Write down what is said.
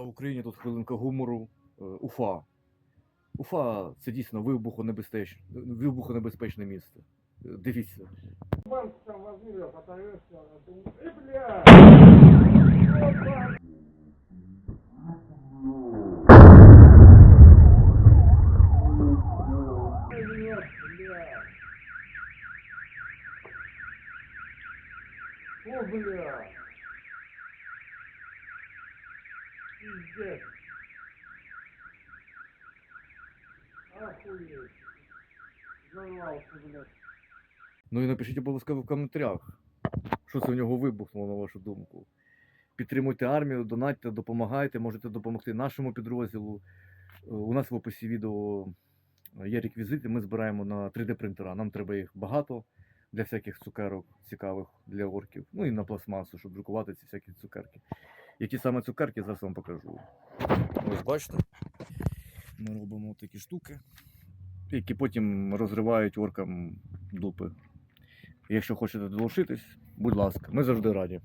Україні тут хвилинка гумору. Е, Уфа. Уфа це дійсно вибухонебезпечне, вибухонебезпечне місце. Е, Дивіться. Банк там Пиздец. Охуеть. Взорвался, блядь. Ну і напишіть обов'язково в коментарях, що це в нього вибухнуло, на вашу думку. Підтримуйте армію, донатьте, допомагайте, можете допомогти нашому підрозділу. Е, У нас в описі відео є реквізити, ми збираємо на 3D-принтера. Нам треба їх багато для всяких цукерок цікавих для орків. Ну і на пластмасу, щоб друкувати ці всякі цукерки. Які саме цукерки, зараз вам покажу. Ось бачите, ми робимо такі штуки, які потім розривають оркам дупи. Якщо хочете долучитись, будь ласка, ми завжди раді.